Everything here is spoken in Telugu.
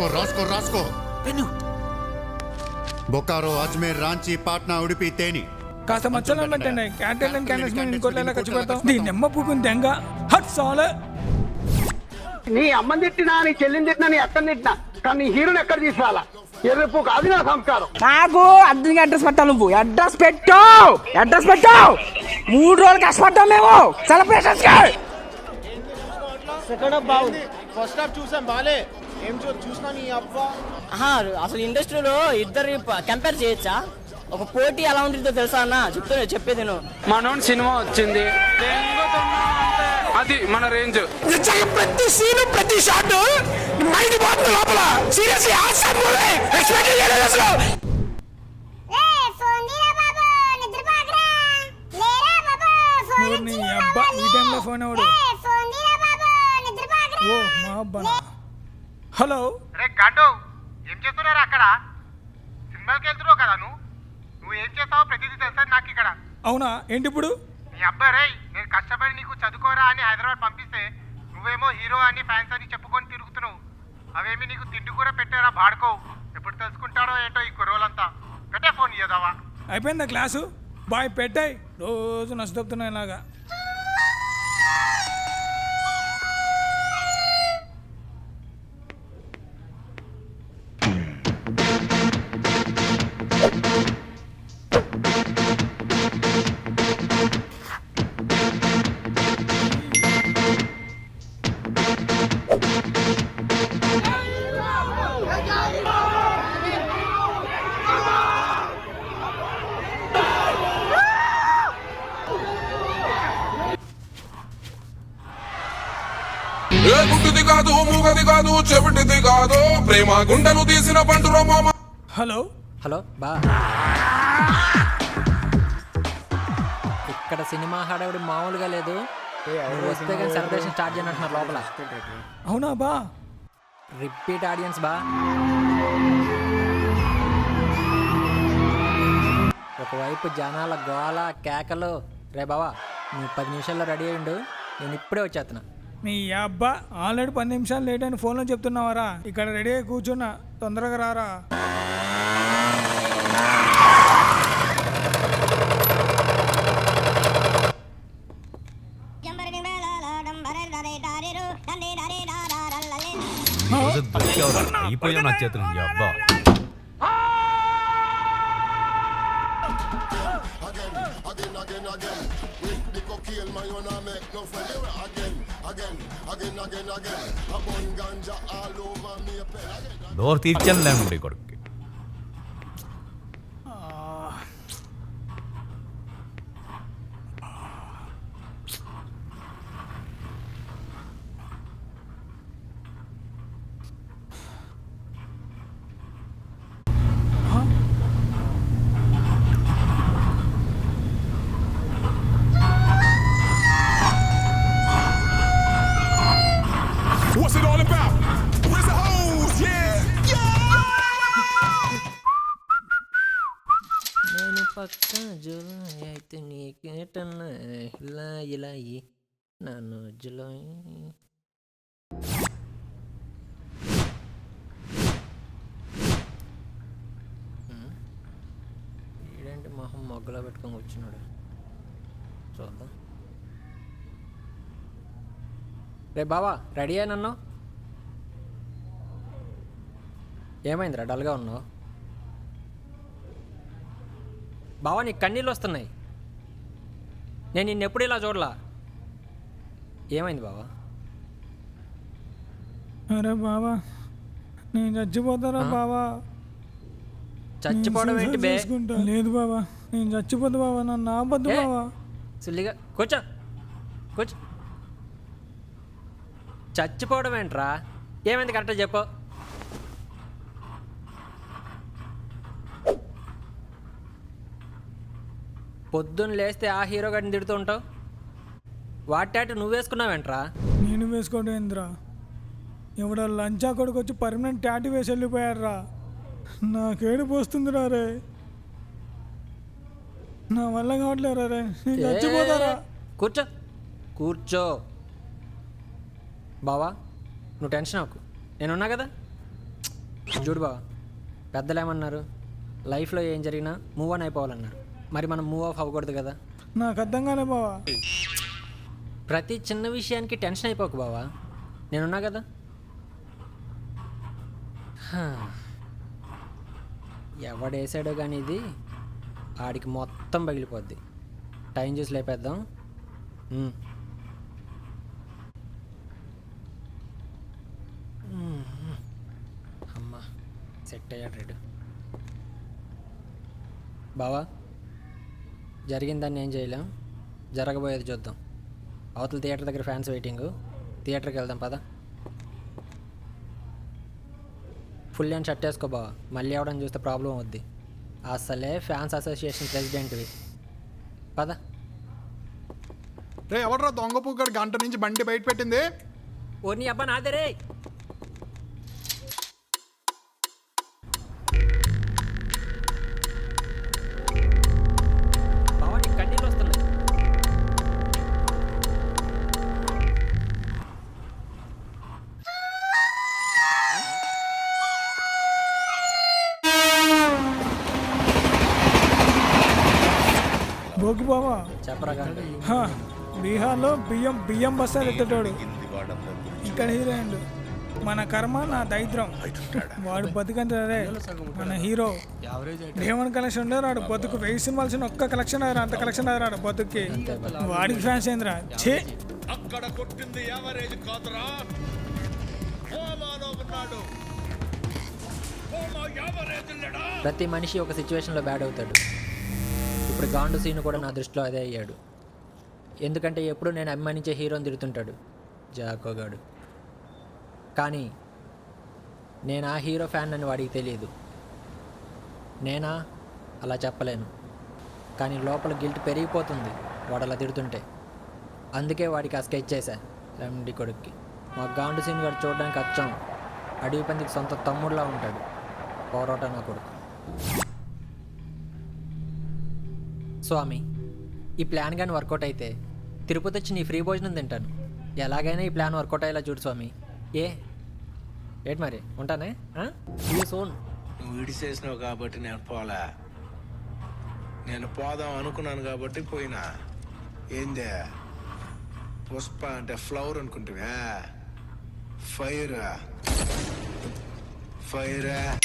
రాసుకో రాసుకో రాసుకో. పెన్ను బొకారో అజ్మేర్ రాంచీ పాట్నా ఉడిపి తేని. కాస్త మచ్చలో పెట్టండి క్యాంటీన్ అండ్ క్యాంటీన్స్ మీద ఇంకోటి ఎలా ఖర్చు పెడతాం. దీని నెమ్మ పూకుని దెంగ. హట్ సాలే. నీ అమ్మని తిట్టినా నీ చెల్లిని తిట్టినా నీ అత్తని తిట్టినా కానీ నీ హీరోని ఎక్కడ తీసుకురాలా? ఎర్రపు అది నా సంస్కారం. నాకు అర్జున్గా అడ్రస్ పెట్టాలి నువ్వు. అడ్రస్ పెట్టు. అడ్రస్ పెట్టు. మూడు రోజులు కష్టపడ్డాం మేము. సెలబ్రేషన్స్ ఫస్ట్ హాఫ్ చూసాం బాలే. ఏం చూ చూసినా నీ అబ్బా? ఆహా, అసలు ఇండస్ట్రీలో ఇద్దరు కంపేర్ చేయొచ్చా? ఒక పోటీ ఎలా ఉంటుందో తెలుసా అన్న? చెప్తున్నా చెప్పేది నువ్వు మనోని సినిమా వచ్చింది. అది మన రేంజ్. ప్రతి సీన్ ప్రతి షాట్ మైండ్ పోతుంది లోపల. సీరియస్ ఎక్స్పెక్ట్ చేయలేదు అసలు. ఫోన్ ఎవడు? ఓ మా అబ్బా హలో. రే గండు ఏం చేస్తున్నారు అక్కడ? సినిమాకి వెళ్తున్నావు కదా నువ్వు? నువ్వు ఏం చేస్తావో ప్రతిదీ తెలుసా నాకు ఇక్కడ? అవునా? ఏంటి ఇప్పుడు నీ అబ్బాయి రేయ్ నేను కష్టపడి నీకు చదువుకోరా అని హైదరాబాద్ పంపిస్తే నువ్వేమో హీరో అని ఫ్యాన్స్ అని చెప్పుకొని తిరుగుతున్నావు. అవేమి నీకు తిండి కూడా పెట్టారా బాడుకో ఎప్పుడు తెలుసుకుంటాడో ఏంటో ఈ కుర్రోలంతా పెట్టే ఫోన్ ఇయ్యదావా అయిపోయిందా క్లాసు? బాయ్ పెట్టాయి. రోజు నష్టపోతున్నాయి ఇలాగా కాదు మూగది కాదు చెవిటిది కాదు. ప్రేమ గుండెను తీసిన పండురో మామ హలో? హలో బా. ఇక్కడ సినిమా హడావిడి మామూలుగా లేదు. నువ్వు వస్తే కానీ సెలబ్రేషన్ స్టార్ట్ చేయనంటున్నారు లోపల. అవునా బా? రిపీట్ ఆడియన్స్ బా. ఒకవైపు జనాల గోల కేకలు. రే బావా నువ్వు పది నిమిషాల్లో రెడీ అయ్యిండు నేను ఇప్పుడే వచ్చేస్తున్నా. నీ అబ్బా ఆల్రెడీ పది నిమిషాలు లేట్ అని ఫోన్లో చెప్తున్నావారా? ఇక్కడ రెడీ అయి కూర్చున్నా తొందరగా రారా? అయిపోయా నా చేతులు అబ్బా. ഡോർ തിരിച്ചെല്ലാം കൊണ്ടുപോയി കൊടുക്കും. పక్క జులాయి అయితే నీకేటన్నా ఇలా ఇలా నన్ను జులాయి ఉమ్. మొహం మొగ్గలో పెట్టుకొని వచ్చినాడు చూద్దాం. రే బావా రెడీ అయినన్నావు ఏమైందిరా డల్గా ఉన్నావు? బావా నీకు కన్నీళ్ళు వస్తున్నాయి. నేను నిన్ను ఎప్పుడు ఇలా చూడలా? ఏమైంది బావా? అరే బావా నేను చచ్చిపోతారా బావా? చచ్చిపోవడం ఏంటి బే. లేదు బావా నేను చచ్చిపోతా బావా నన్ను ఆపద్దు? బావా. సుల్లిగా కూర్చో. కూర్చో. చచ్చిపోవడం ఏంట్రా? ఏమైంది కరెక్ట్ చెప్పు. పొద్దున్న లేస్తే ఆ హీరో గారిని తిడుతూ ఉంటావు? వాటాటి నువ్వు వేసుకున్నావేంట్రా? నేను వేసుకోవడం ఏంద్రా? ఎవడో లంచా కొడుకు వచ్చి పర్మనెంట్ టాటి వేసి వెళ్ళిపోయారా నాకేడుపు వస్తుందిరా రే. నా వల్ల కావట్లేరా రే. నేను చచ్చిపోతారా కూర్చో. కూర్చో. బావా నువ్వు టెన్షన్ అవ్వకు. నేనున్నా కదా? చూడు బావ పెద్దలు ఏమన్నారు లైఫ్లో ఏం జరిగినా మూవ్ ఆన్ అయిపోవాలన్నారు. మరి మనం మూవ్ ఆఫ్ అవ్వకూడదు కదా? నాకు అర్థం కాలే బావా. ప్రతి చిన్న విషయానికి టెన్షన్ అయిపోకు బావా. నేనున్నా కదా? హా. ఎవడేసాడో కానీ ఇది ఆడికి మొత్తం పగిలిపోద్ది. టైం చూసి లేపేద్దాం. ఉమ్. ఉమ్. అమ్మా సెట్ అయ్యాడు రెడ్ బావా? జరిగిందాన్ని ఏం చేయలేం. జరగబోయేది చూద్దాం. అవతల థియేటర్ దగ్గర ఫ్యాన్స్ వెయిటింగ్. థియేటర్కి వెళ్దాం పద. ఫుల్ అండ్ షర్ట్ వేసుకో బావా. మళ్ళీ ఎవడని చూస్తే ప్రాబ్లం అవుద్ది. అసలే ఫ్యాన్స్ అసోసియేషన్ ప్రెసిడెంట్వి. పద. రే ఎవడరా దొంగ పూకడు గంట నుంచి బండి బయట పెట్టింది? ఓ నీ అబ్బా నాదే రే భోగి బావా. చెప్పరా బీహార్లో బియ్యం బియ్యం బస్తాలు ఎత్తేటోడు. ఇక్కడ హీరోయిన్ మన కర్మ నా దైద్రం వాడు బతుకంటే మన హీరో. డేమన్ కలెక్షన్ ఉండే రాడు బతుకు. వెయ్యి సినిమాలు చిన్న ఒక్క కలెక్షన్ అయ్యారు అంత కలెక్షన్ అయ్యారు బతుక్కి. వాడికి ఫ్యాన్స్ ఏందిరా? ఛే. అక్కడ కొట్టింది యావరేజ్ కాదురా. ఉన్నాడు. ప్రతి మనిషి ఒక సిచ్యువేషన్లో బ్యాడ్ అవుతాడు. ఇప్పుడు గాండు సీన్ కూడా నా దృష్టిలో అదే అయ్యాడు. ఎందుకంటే ఎప్పుడు నేను అభిమానించే హీరోని తిడుతుంటాడు జాకోగాడు కానీ నేను ఆ హీరో ఫ్యాన్ అని వాడికి తెలియదు. నేనా? అలా చెప్పలేను. కానీ లోపల గిల్ట్ పెరిగిపోతుంది వాడు అలా తిడుతుంటే. అందుకే వాడికి ఆ స్కెచ్ చేశా ఎండి కొడుక్కి. మా గాండు సీన్ గారు చూడడానికి అచ్చం. అడవి పందికి సొంత తమ్ముడులా ఉంటాడు. పోరాట నా కొడుకు. స్వామి ఈ ప్లాన్ కానీ వర్కౌట్ అయితే తిరుపతి వచ్చి నీ ఫ్రీ భోజనం తింటాను. ఎలాగైనా ఈ ప్లాన్ వర్కౌట్ అయ్యేలా చూడు స్వామి. ఏ? ఏంటి మరి? ఉంటానే? సోన్ నువ్వు విడిసేసినావు కాబట్టి నేను పోలే. నేను పోదాం అనుకున్నాను కాబట్టి పోయినా. ఏందే? పుష్ప అంటే ఫ్లవర్ అనుకుంటువా? ఫైర్. ఫైరా.